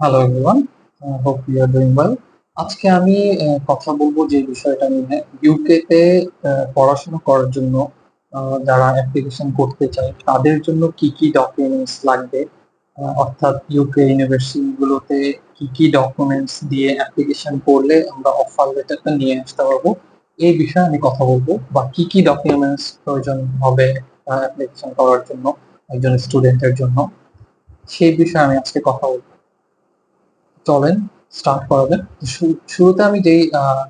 Hello everyone hope you are doing well আজকে আমি কথা বলব যে বিষয়টা নিয়ে। ইউকে তে পড়াশোনা করার জন্য যারা অ্যাপ্লিকেশন করতে চায়, তাদের জন্য কি কি ডকুমেন্টস লাগবে? অর্থাৎ ইউকে ইউনিভার্সিটি গুলোতে কি কি ডকুমেন্টস দিয়ে অ্যাপ্লিকেশন করলে আমরা অফার লেটারটা নিয়ে আসতে পারব? এই বিষয়ে আমি কথা বলব। বা কি কি ডকুমেন্টস প্রয়োজন হবে অ্যাপ্লিকেশন করার জন্য, একজন স্টুডেন্টের জন্য? সেই বিষয়ে আমি আজকে কথা বলব। চলেন স্টার্ট করা শুরুতে আমি যেই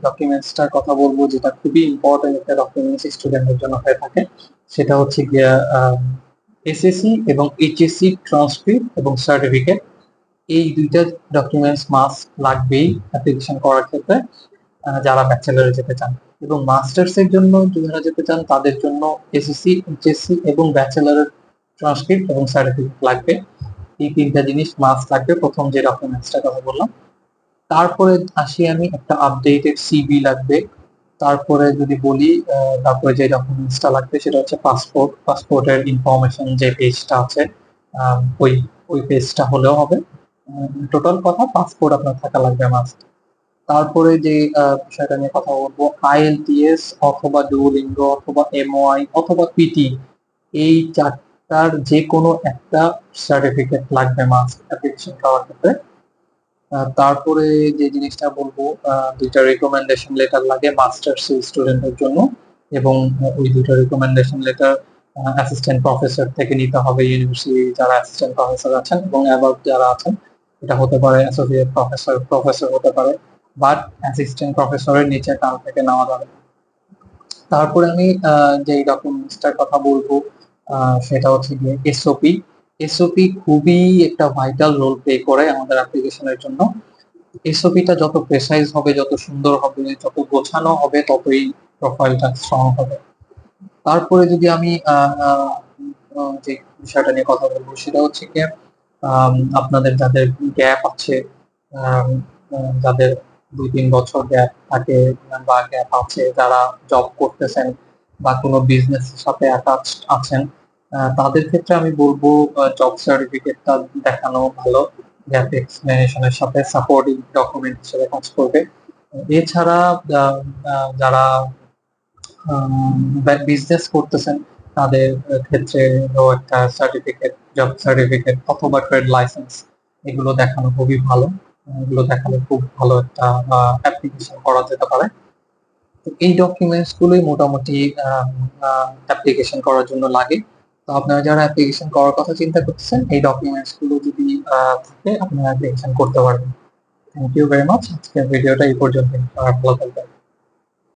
ডকুমেন্টসটার কথা বলব, যেটা খুবই ইম্পর্টেন্ট একটা ডকুমেন্টস স্টুডেন্টের জন্য হয়ে থাকে, সেটা হচ্ছে এসএসসি এবং এইচএসসি ট্রান্সক্রিপ্ট এবং সার্টিফিকেট এই দুইটা ডকুমেন্টস মাস্ট লাগবেই অ্যাপ্লিকেশন করার ক্ষেত্রে যারা ব্যাচেলারে যেতে চান। এবং মাস্টার্স এর জন্য যারা যেতে চান, তাদের জন্য এসএসসি এইচএসসি এবং ব্যাচেলারের ট্রান্সক্রিপ্ট এবং সার্টিফিকেট লাগবে। এই তিনটা জিনিস মাস্ট লাগবে প্রথম যে ডকুমেন্টসটা কথা বললাম। তারপরে আসি আমি একটা আপডেটেড সিভি লাগবে। তারপরে যদি বলি তারপরে যে ডকুমেন্টসটা লাগবে সেটা হচ্ছে পাসপোর্ট পাসপোর্টের ইনফরমেশন যে পেজটা আছে ওই ওই পেজটা হলেও হবে। টোটাল কথা পাসপোর্ট আপনার থাকা লাগবে মাস্ট তারপরে যে বিষয়টা নিয়ে কথা বলব আইএলটিএস অথবা ডুওলিঙ্গো অথবা এমওআই অথবা পিটি এই চারটার যে কোনো একটা সার্টিফিকেট লাগবে মাস্ট অ্যাপ্লিকেশন করার ক্ষেত্রে। তারপরে যে জিনিসটা বলব দুইটা রেকমেন্ডেশন লেটার লাগে মাস্টার্স স্টুডেন্টের জন্য এবং ওই দুইটা রেকমেন্ডেশন লেটার অ্যাসিস্ট্যান্ট প্রফেসর থেকে নিতে হবে ইউনিভার্সিটি যারা অ্যাসিস্ট্যান্ট প্রফেসর আছেন এবং অ্যাবাভ যারা আছেন। এটা হতে পারে অ্যাসোসিয়েট প্রফেসর প্রফেসর হতে পারে বাট অ্যাসিস্ট্যান্ট প্রফেসরের নিচে কাল থেকে নেওয়া যাবে তারপরে আমি যেই ডকুমেন্টসটার কথা বলব সেটা হচ্ছে গিয়ে এসওপি এসওপি খুবই একটা ভাইটাল রোল প্লে করে আমাদের অ্যাপ্লিকেশনের জন্য। এসওপিটা যত প্রেসাইজ হবে, যত সুন্দর হবে, যত গোছানো হবে, ততই প্রোফাইলটা স্ট্রং হবে। তারপরে যদি আমি যে বিষয়টা নিয়ে কথা বলব, সেটা হচ্ছে কি আপনাদের যাদের গ্যাপ আছে যাদের দুই তিন বছর গ্যাপ থাকে বা গ্যাপ আছে, যারা জব করতেছেন বা কোনো বিজনেস সাথে অ্যাটাচ আছেন তাদের ক্ষেত্রে আমি বলব জব সার্টিফিকেটটা দেখানো ভালো গ্যাপ এক্সপ্লেনেশনের সাথে সাপোর্টিং ডকুমেন্ট হিসেবে কাজ করবে। এছাড়া যারা বিজনেস করতেছেন, তাদের ক্ষেত্রে একটা সার্টিফিকেট জব সার্টিফিকেট অথবা ট্রেড লাইসেন্স এগুলো দেখানো খুবই ভালো। এগুলো দেখালে খুব ভালো একটা অ্যাপ্লিকেশন করা যেতে পারে। এই ডকুমেন্টস গুলোই মোটামুটি অ্যাপ্লিকেশন করার জন্য লাগে। তো আপনারা যারা অ্যাপ্লিকেশন করার কথা চিন্তা করতেছেন, এই ডকুমেন্টসগুলো যদি থাকে, আপনারা অ্যাপ্লিকেশন করতে পারবেন। থ্যাংক ইউ ভেরি মাচ আজকের ভিডিওটা এই পর্যন্ত ভালো থাকবেন।